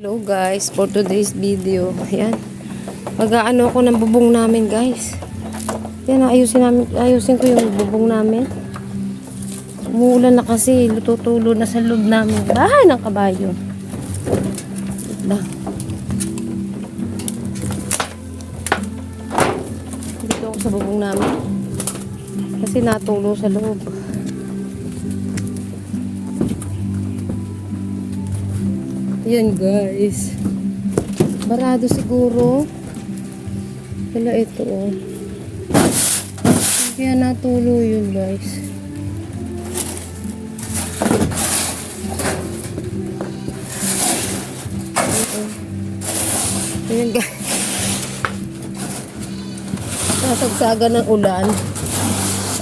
Hello guys, for today's video, ayan. Mag-aano ako ng bubong namin guys. Yan, ayusin, namin, ayusin ko yung bubong namin. Umuulan na kasi, lututulo na sa loob namin. Bahay ng kabayo. Lang. Dito ako sa bubong namin. Kasi natulo sa loob. Yan guys. Barado siguro. Wala ito oh. Kaya natulo yun guys. Ayan guys. Nasagsagan ng ulan.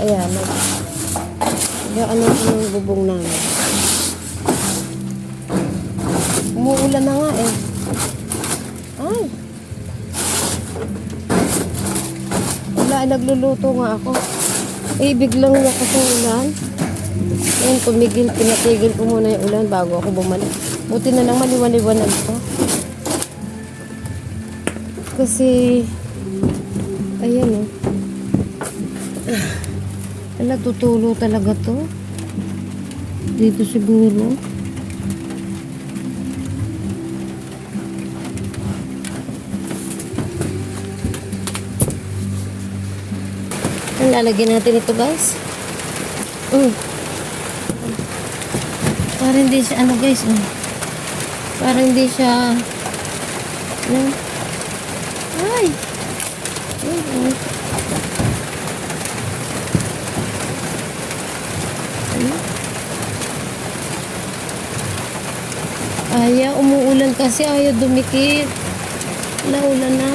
Ayan. Kaya ano ang bubong namin. Umuulan na nga eh. Ay. Wala, nagluluto nga ako. Eh, biglang lakas ng ulan. Ayun, tumigil, pinatigil ko muna yung ulan bago ako bumalik. Buti na lang maliwan-liwanag pa. Kasi, ayan oh. Ala, tutulo talaga to. Dito siguro. Ang lalagyan natin ito guys. Mm. Para hindi siya, ano guys, mm. Para hindi siya, ano, ay? Ayaw, umuulan kasi ayaw dumikit. Wala, ulan na.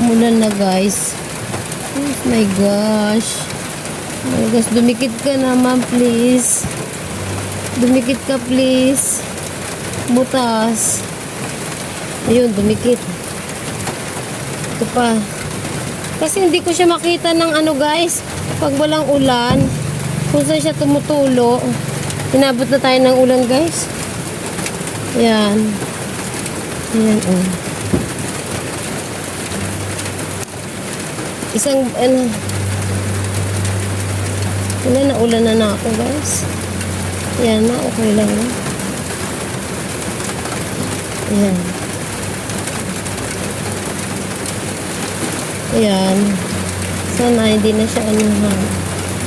Umulan na guys. Oh my gosh. Oh my gosh, dumikit ka naman, please. Dumikit ka, please. Butas. Ayun, dumikit. Ito pa. Kasi hindi ko siya makita ng ano, guys. Pag walang ulan, kung saan siya tumutulo. Inabot na tayo ng ulan, guys. Ayan. Ayan, oh. Isang, ano, wala na ulan na na ako guys. Yan na, okay lang na. Ayan. Ayan. Sana hindi na siya ano ha.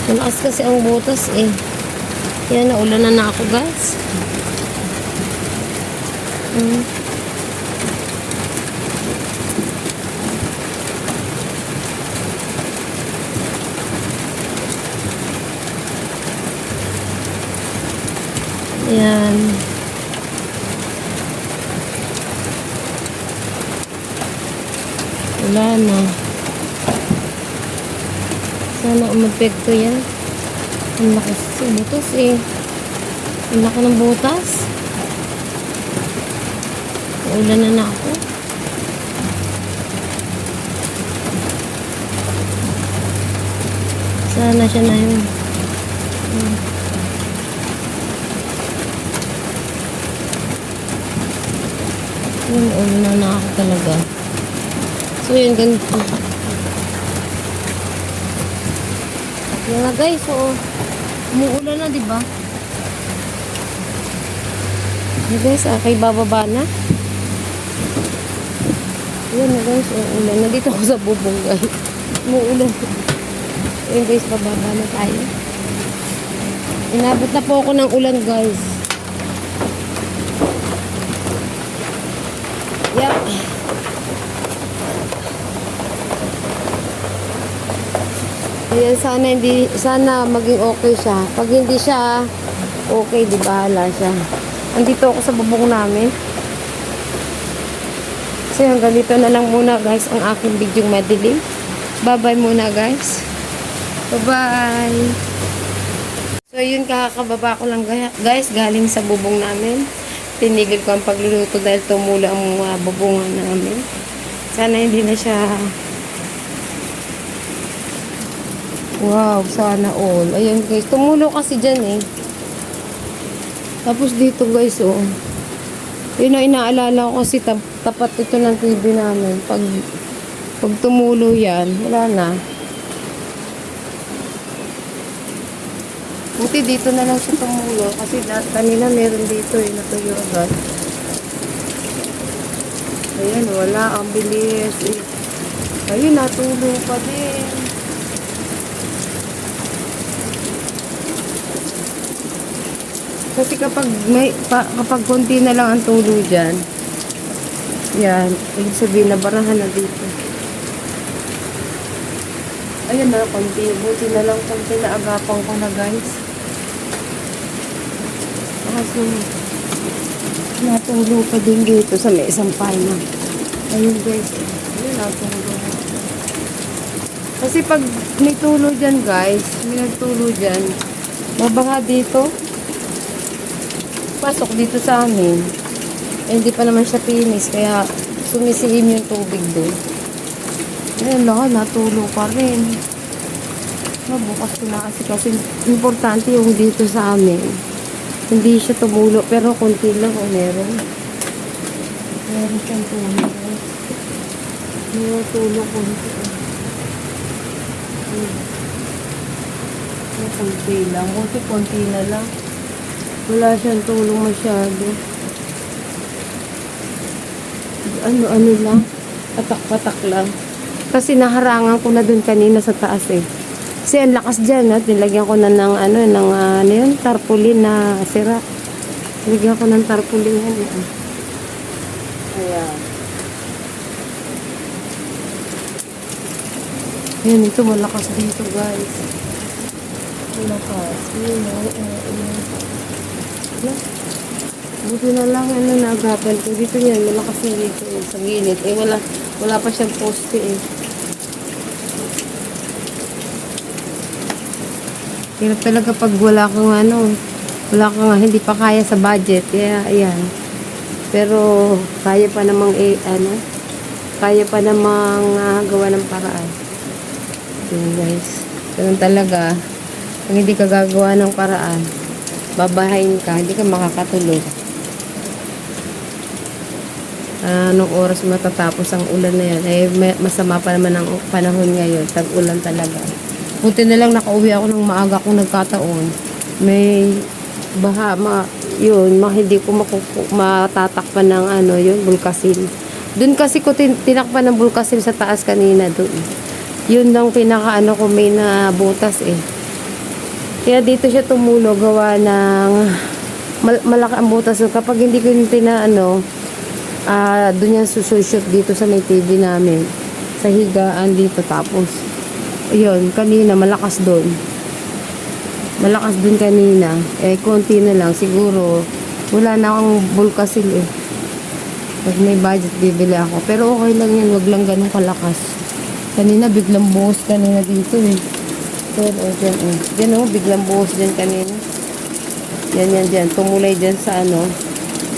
Malakas kasi ang butas eh. Yan, naulan na na ako guys. Mm. Ayan. Wala na. Sana umapekto yan. Ang lakas butas eh. Ang laki ng butas. Ulan na na ako. Sana siya na yun. Hmm. Ulo na na ako talaga. So, yun, ganito. Yan nga guys, so, umuulan na, di ba? Yan guys, okay, bababa na. Yan na guys, umuulan na. Dito ako sa bubong guys. Umuulan. Yan guys, bababa na tayo. Inabot na po ako ng ulan guys. Yep. Ayan, sana hindi, sana maging okay siya. Pag hindi siya okay, di bahala siya. Andito ako sa bubong namin. So hanggang dito na lang muna guys ang aking video madilim. Bye-bye muna guys. Bye-bye. So yun kakababa ko lang guys galing sa bubong namin. Tinigil ko ang pagluluto dahil tumula ang mga bubungan namin. Sana hindi na siya Wow, sana all. Ayan guys, tumulo kasi dyan eh. Tapos dito guys, oh. Yun ang inaalala ko kasi tap- tapat ito ng TV namin. Pag, pag tumulo yan, wala na. Buti dito na lang siya tumulo kasi kanina meron dito eh, natuyo agad. Ayan, wala. Ang bilis eh. Ayun, natulo pa din. Kasi kapag may pa, kapag konti na lang ang tulo dyan, yan, ibig sabihin na barahan na dito. Ayun na, konti. Buti na lang konti na agapan ko na guys. Kaso, natulo pa din dito sa may isang palma. Ayun guys, ayun natulo. Kasi pag may tulo dyan guys, may nagtulo dyan, mabaha dito, pasok dito sa amin. Eh, hindi pa naman siya pinis, kaya sumisiim yung tubig doon. Ayun lang, natulo pa rin. Mabukas ko na kasi kasi importante yung dito sa amin. Hindi siya tumulo, pero konti lang o meron. Meron siyang tulo. Meron tulo konti. Konti lang. Buti konti na lang. Wala siyang tulong masyado. Ano-ano lang. Patak-patak lang. Kasi naharangan ko na dun kanina sa taas eh. Kasi ang lakas dyan, at nilagyan ko na ng ano, ng ah, ano yun, tarpaulin na sira. Nilagyan ko ng tarpaulin yan. Eh. Ayan. Ayan, ito malakas dito guys. Malakas. Oh, oh. Wala. Buti na lang ano nagapan ko dito yan. Malakas na dito eh, sa gilid. Eh wala, wala pa siyang poste eh. Hirap talaga pag wala kang ano, wala kang hindi pa kaya sa budget. Kaya ayan. Pero kaya pa namang eh, ano, kaya pa namang ah, gawa ng paraan. Yun guys. Ganun talaga. Kung hindi ka gagawa ng paraan, babahayin ka, hindi ka makakatulog. Ah, Anong oras matatapos ang ulan na yan? Eh, masama pa naman ang panahon ngayon. Tag-ulan talaga. Buti na lang nakauwi ako ng maaga kung nagkataon. May baha, ma, yun, ma, hindi ko makuku, matatakpan ng ano, yun, bulkasil. Doon kasi ko tin, tinakpan ng bulkasil sa taas kanina doon. Yun lang pinaka ano ko may na butas eh. Kaya dito siya tumulo gawa ng mal, malaki ang butas. So, kapag hindi ko yung tina ano, ah doon yan susushoot dito sa may TV namin. Sa higaan dito tapos. Ayun, kanina malakas doon. Malakas doon kanina. Eh, konti na lang. Siguro, wala na akong bulkasil eh. Pag may budget, bibili ako. Pero okay lang yan. Wag lang ganun kalakas. Kanina, biglang buhos kanina dito eh. Yan, o, dyan, o. Dyan, o, biglang buhos dyan kanina. Yan, yan, dyan. Tumulay dyan sa ano,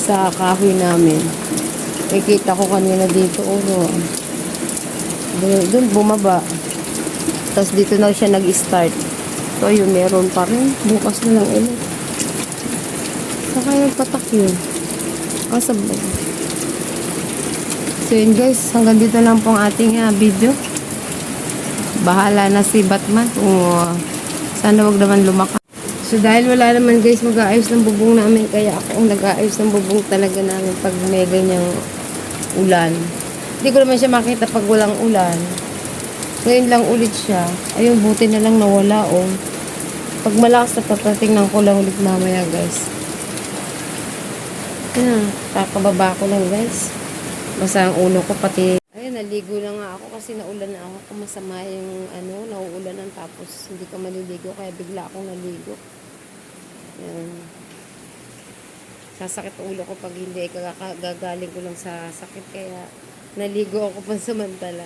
sa kahoy namin. Eh, ko kanina dito, o, no. Doon, bumaba. Tapos dito na siya nag-start. So, yun, meron pa rin. Bukas na lang ulit. Saka yung patak yun. Kasabay. So, yun guys. Hanggang dito lang pong ating ah, video. Bahala na si Batman ah, sana wag naman lumaka. So, dahil wala naman guys mag-aayos ng bubong namin, kaya ako ang nag-aayos ng bubong talaga namin pag may ganyang ulan. Hindi ko naman siya makita pag walang ulan. Ngayon lang ulit siya. Ayun, buti na lang nawala, oh. Pag malakas na tatingnan ko lang ulit mamaya, guys. Yan, kakababa ko lang, guys. Basta ang ulo ko, pati... Naligo na nga ako kasi naulan na ako. Kung masama yung, ano, nauulanan tapos hindi ka maliligo, kaya bigla akong naligo. Yan. Sasakit ulo ko pag hindi, gagaling ko lang sa sakit, kaya naligo ako pansamantala.